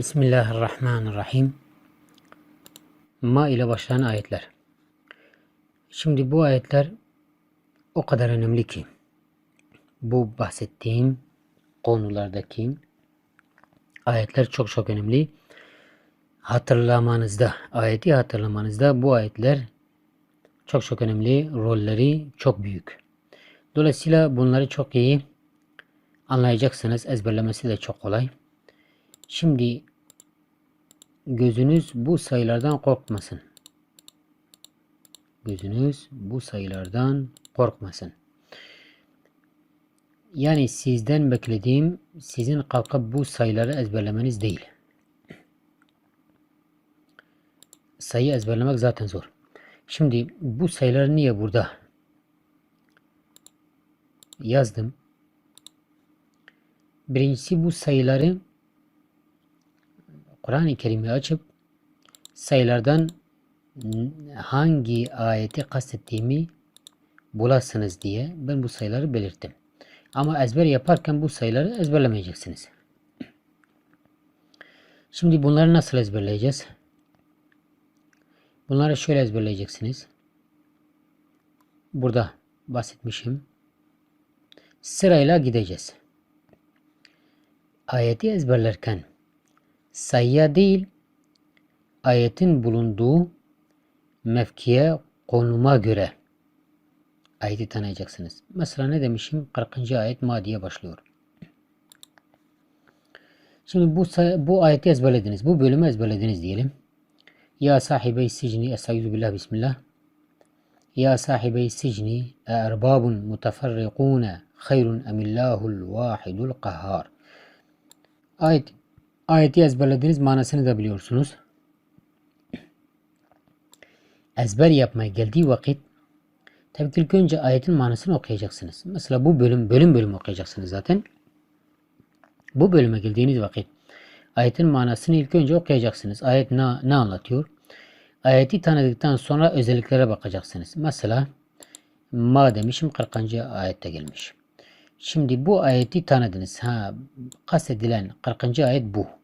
Bismillahirrahmanirrahim. Ma ile başlayan ayetler. Şimdi bu ayetler o kadar önemli ki bu bahsettiğim konulardaki ayetler çok çok önemli. Hatırlamanızda, ayeti hatırlamanızda bu ayetler çok çok önemli, rolleri çok büyük. Dolayısıyla bunları çok iyi anlayacaksınız. Ezberlemesi de çok kolay. Şimdi gözünüz bu sayılardan korkmasın. Gözünüz bu sayılardan korkmasın. Yani sizden beklediğim sizin kalkıp bu sayıları ezberlemeniz değil. Sayı ezberlemek zaten zor. Şimdi bu sayıları niye burada yazdım? Birincisi bu sayıları Kur'an-ı Kerim'i açıp sayılardan hangi ayeti kastettiğimi bulasınız diye ben bu sayıları belirttim. Ama ezber yaparken bu sayıları ezberlemeyeceksiniz. Şimdi bunları nasıl ezberleyeceğiz? Bunları şöyle ezberleyeceksiniz. Burada bahsetmişim. Sırayla gideceğiz. Ayeti ezberlerken sayıya değil ayetin bulunduğu mevkiye konuma göre ayeti tanıyacaksınız. Mesela ne demişim? 40. ayet ma diye başlıyor. Şimdi bu, bu ayeti ezberlediniz. Bu bölümü ezberlediniz diyelim. Ya sahibi sicni estaizu billah bismillah. Ya sahibi sicni erbabun mutafarrikune hayrun emillahul vahidul kahhar. Ayet Ayeti ezberlediniz manasını da biliyorsunuz. Ezber yapmaya geldiği vakit tabi ilk önce ayetin manasını okuyacaksınız. Mesela bu bölüm bölüm bölüm okuyacaksınız zaten. Bu bölüme geldiğiniz vakit ayetin manasını ilk önce okuyacaksınız. Ayet ne, ne anlatıyor? Ayeti tanıdıktan sonra özelliklere bakacaksınız. Mesela ma demişim 40. ayette gelmiş. Şimdi bu ayeti tanıdınız. Ha, kastedilen 40. ayet bu.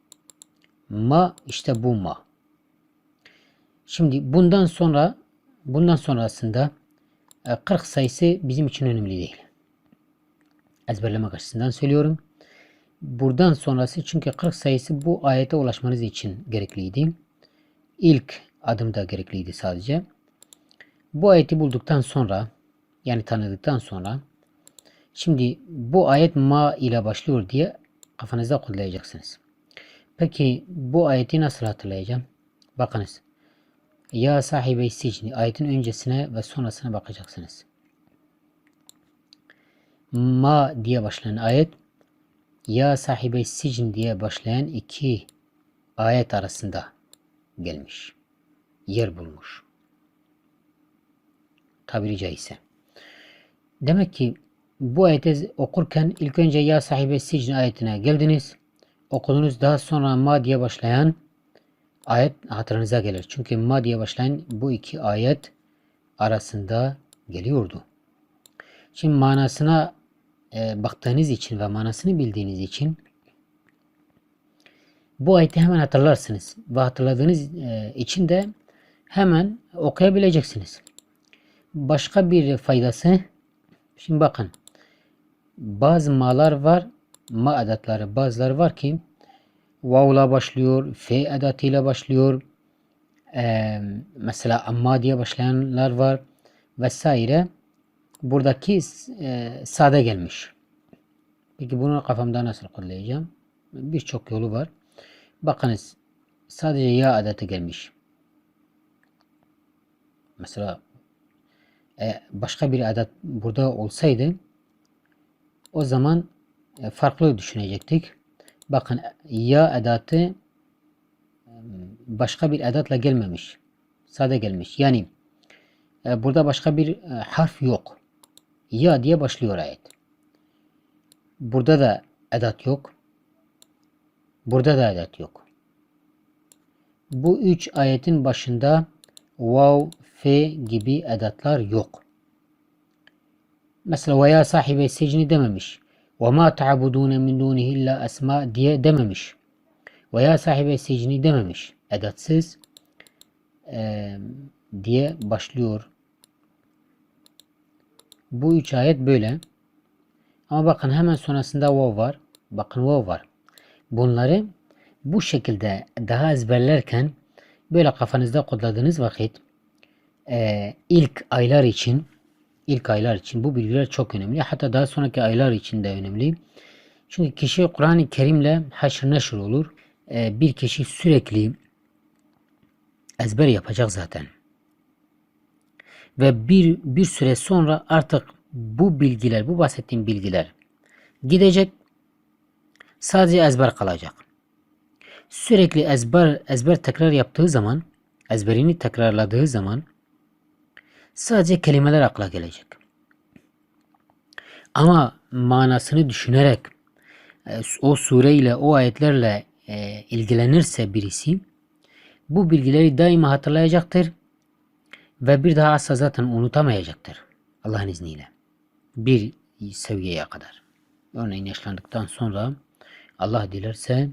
Ma işte bu ma. Şimdi bundan sonra bundan sonrasında 40 e, sayısı bizim için önemli değil. Ezberlemek açısından söylüyorum. Buradan sonrası çünkü 40 sayısı bu ayete ulaşmanız için gerekliydi. İlk adımda gerekliydi sadece. Bu ayeti bulduktan sonra yani tanıdıktan sonra şimdi bu ayet ma ile başlıyor diye kafanızda kodlayacaksınız. Peki bu ayeti nasıl hatırlayacağım? Bakınız. Ya sahibi sicni ayetin öncesine ve sonrasına bakacaksınız. Ma diye başlayan ayet Ya sahibi sicn diye başlayan iki ayet arasında gelmiş. Yer bulmuş. Tabiri caizse. Demek ki bu ayeti okurken ilk önce Ya sahibi sicn ayetine geldiniz okudunuz daha sonra ma diye başlayan ayet hatırınıza gelir. Çünkü ma diye başlayan bu iki ayet arasında geliyordu. Şimdi manasına e, baktığınız için ve manasını bildiğiniz için bu ayeti hemen hatırlarsınız. Ve hatırladığınız e, için de hemen okuyabileceksiniz. Başka bir faydası şimdi bakın bazı malar var ma edatları bazıları var ki vavla başlıyor, fe edatıyla başlıyor. Ee, mesela amma diye başlayanlar var vesaire. Buradaki e, sade gelmiş. Peki bunu kafamda nasıl kodlayacağım? Birçok yolu var. Bakınız sadece ya edatı gelmiş. Mesela e, başka bir adet burada olsaydı o zaman farklı düşünecektik. Bakın ya edatı e, başka bir edatla gelmemiş. Sade gelmiş. Yani e, burada başka bir harf yok. Ya diye başlıyor ayet. Burada da edat yok. Burada da edat yok. Bu üç ayetin başında vav, fe gibi edatlar yok. Mesela veya sahibi secni dememiş. وَمَا تَعْبُدُونَ مِنْ دُونِهِ اِلَّا esma diye dememiş. Veya sahibi secini dememiş. Edatsız e, diye başlıyor. Bu üç ayet böyle. Ama bakın hemen sonrasında vav var. Bakın vav var. Bunları bu şekilde daha ezberlerken böyle kafanızda kodladığınız vakit e, ilk aylar için ilk aylar için bu bilgiler çok önemli. Hatta daha sonraki aylar için de önemli. Çünkü kişi Kur'an-ı Kerim'le haşır neşir olur. E, bir kişi sürekli ezber yapacak zaten. Ve bir, bir süre sonra artık bu bilgiler, bu bahsettiğim bilgiler gidecek. Sadece ezber kalacak. Sürekli ezber, ezber tekrar yaptığı zaman, ezberini tekrarladığı zaman sadece kelimeler akla gelecek. Ama manasını düşünerek e, o sureyle, o ayetlerle e, ilgilenirse birisi bu bilgileri daima hatırlayacaktır ve bir daha asla zaten unutamayacaktır Allah'ın izniyle. Bir seviyeye kadar. Örneğin yaşlandıktan sonra Allah dilerse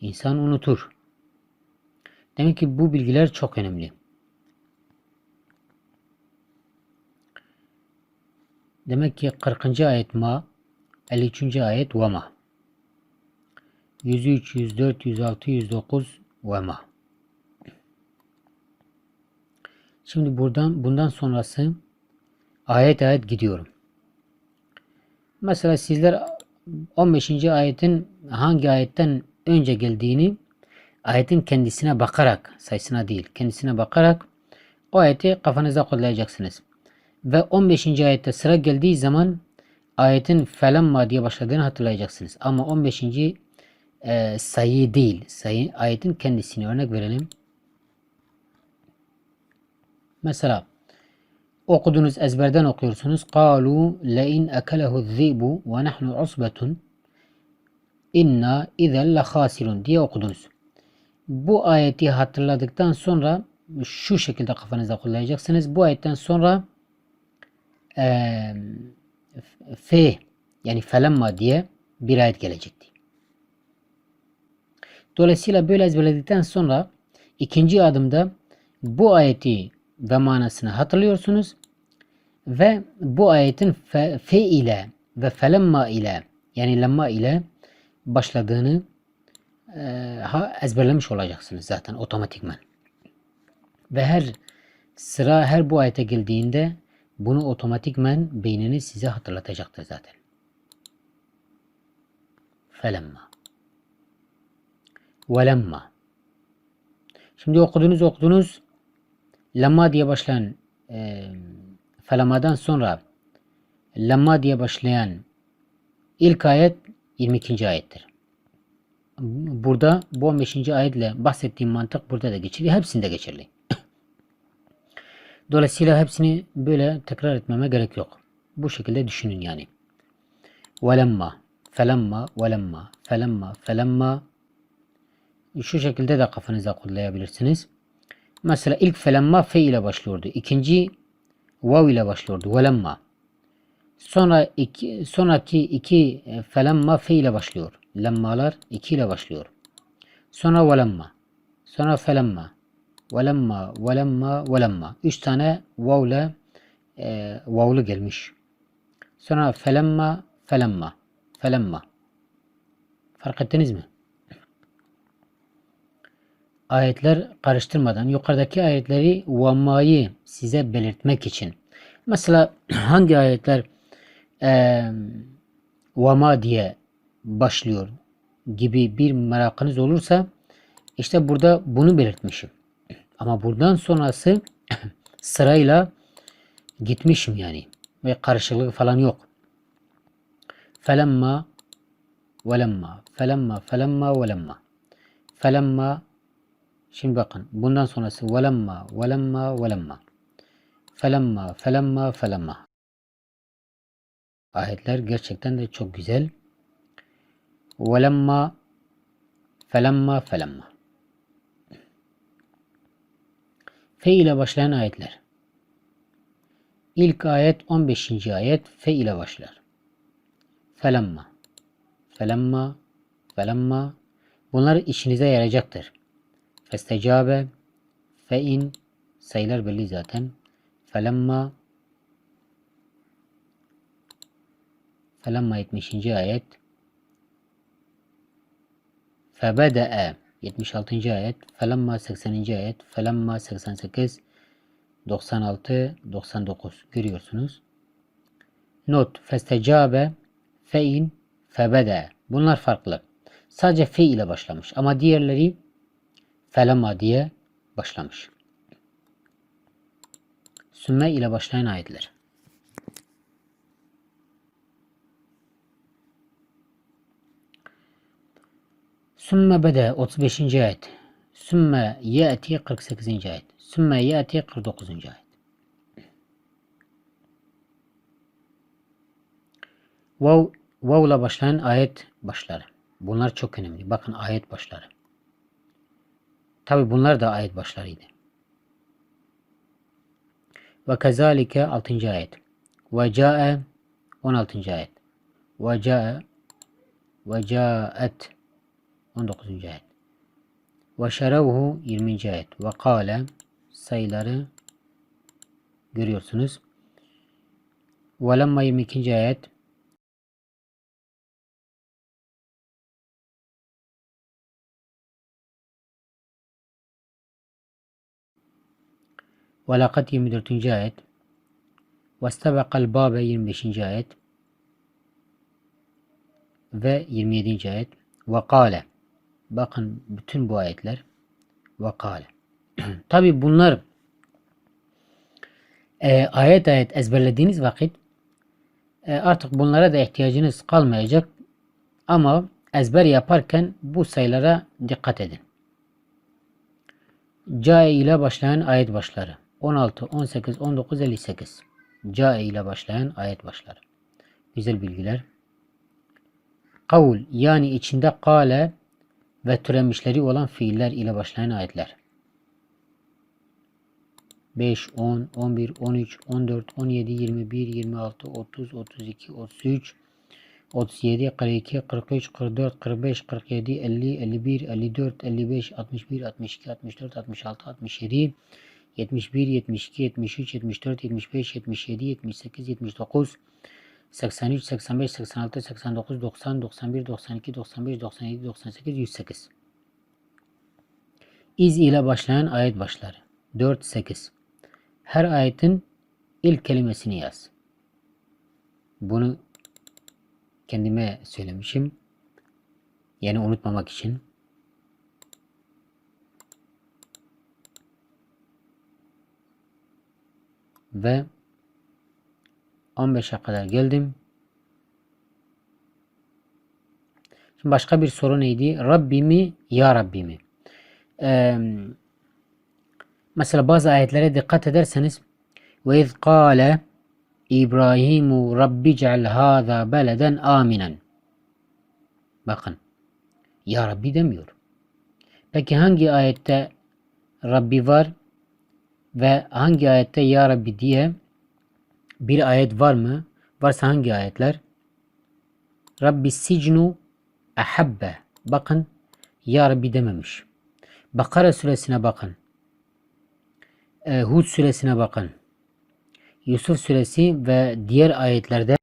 insan unutur. Demek ki bu bilgiler çok önemli. Demek ki 40. ayet ma, 53. ayet ve ma. 103, 104, 106, 109 ve ma. Şimdi buradan bundan sonrası ayet ayet gidiyorum. Mesela sizler 15. ayetin hangi ayetten önce geldiğini ayetin kendisine bakarak sayısına değil kendisine bakarak o ayeti kafanızda kodlayacaksınız ve 15. ayette sıra geldiği zaman ayetin felemma diye başladığını hatırlayacaksınız. Ama 15. E, sayı değil. Sayı, ayetin kendisini örnek verelim. Mesela okudunuz ezberden okuyorsunuz. Kalu le'in ekelehu zibu ve nahnu usbetun inna izel la hasirun diye okudunuz. Bu ayeti hatırladıktan sonra şu şekilde kafanızda kullanacaksınız. Bu ayetten sonra e, fe yani felemma diye bir ayet gelecekti. Dolayısıyla böyle ezberledikten sonra ikinci adımda bu ayeti ve manasını hatırlıyorsunuz ve bu ayetin fe, fe ile ve felemma ile yani lemma ile başladığını e, ezberlemiş olacaksınız zaten otomatikman. Ve her sıra her bu ayete geldiğinde bunu otomatikmen beyniniz size hatırlatacaktır zaten. Felemma. Velemma. Şimdi okudunuz okudunuz. Lemma diye başlayan e, felamadan sonra lemma diye başlayan ilk ayet 22. ayettir. Burada bu 15. ayetle bahsettiğim mantık burada da geçerli. Hepsinde geçerli. Dolayısıyla hepsini böyle tekrar etmeme gerek yok. Bu şekilde düşünün yani. Velemma, felemma, velemma, felemma, felemma. Şu şekilde de kafanıza kodlayabilirsiniz. Mesela ilk felemma fe ile başlıyordu. İkinci vav ile başlıyordu. Velemma. Sonra iki, sonraki iki e, felemma fe ile başlıyor. Lemmalar iki ile başlıyor. Sonra velemma. Sonra felemma. Velemma, velemma, velemma. Üç tane vav ile e, vavlu gelmiş. Sonra felemma, felemma, felemma. Fark ettiniz mi? Ayetler karıştırmadan yukarıdaki ayetleri vammayı size belirtmek için. Mesela hangi ayetler e, vama diye başlıyor gibi bir merakınız olursa işte burada bunu belirtmişim. Ama buradan sonrası sırayla gitmişim yani. Ve karışıklık falan yok. Felemma velemma felemma felemma velemma felemma Şimdi bakın bundan sonrası velemma velemma velemma felemma felemma felemma Ayetler gerçekten de çok güzel. Velemma felemma felemma Fe ile başlayan ayetler. İlk ayet 15. ayet fe ile başlar. Felemma. Felemma. Felemma. Bunlar işinize yarayacaktır. Festecabe, fein, sayılar belli zaten. Felemma, Felemma 70. ayet. Febede'e 76. ayet. Felemma 80. ayet. Felemma 88 96 99 görüyorsunuz. Not festecabe fein febede. Bunlar farklı. Sadece fe ile başlamış ama diğerleri felemma diye başlamış. Sümme ile başlayan ayetler. Sümme bede 35. ayet. Sümme yeti 48. ayet. Sümme yeti 49. ayet. Vav, vav ile başlayan ayet başları. Bunlar çok önemli. Bakın ayet başları. Tabi bunlar da ayet başlarıydı. Ve kezalike 6. ayet. Ve ca'e 16. ayet. Ve ca'e ve ca'et 19. ayet. Ve şerevhu 20. ayet. Ve kâle sayıları görüyorsunuz. Ve lemma 22. ayet. Ve lakat 24. ayet. Ve stebekal babe 25. ayet. Ve 27. ayet. Ve kâle. Bakın bütün bu ayetler. Ve kâle. Tabi bunlar e, ayet ayet ezberlediğiniz vakit e, artık bunlara da ihtiyacınız kalmayacak. Ama ezber yaparken bu sayılara dikkat edin. Cae ile başlayan ayet başları. 16, 18, 19, 58. Cae ile başlayan ayet başları. Güzel bilgiler. Kavul yani içinde kale ve türemişleri olan fiiller ile başlayan ayetler. 5, 10, 11, 13, 14, 17, 21, 26, 30, 32, 33, 37, 42, 43, 44, 45, 47, 50, 51, 54, 55, 61, 62, 64, 66, 67, 71, 72, 73, 74, 75, 77, 78, 79, 83, 85, 86, 89, 90, 91, 92, 95, 97, 98, 108. İz ile başlayan ayet başları. 4, 8. Her ayetin ilk kelimesini yaz. Bunu kendime söylemişim. Yani unutmamak için. Ve 15'e kadar geldim. Şimdi başka bir soru neydi? Rabbimi ya Rabbimi. Ee, mesela bazı ayetlere dikkat ederseniz ve iz kâle İbrahimu Rabbi ce'al hâzâ beleden aminen. Bakın. Ya Rabbi demiyor. Peki hangi ayette Rabbi var ve hangi ayette Ya Rabbi diye bir ayet var mı? Varsa hangi ayetler? Rabbi sicnu ahabbe. Bakın Ya Rabbi dememiş. Bakara suresine bakın. Hud suresine bakın. Yusuf suresi ve diğer ayetlerde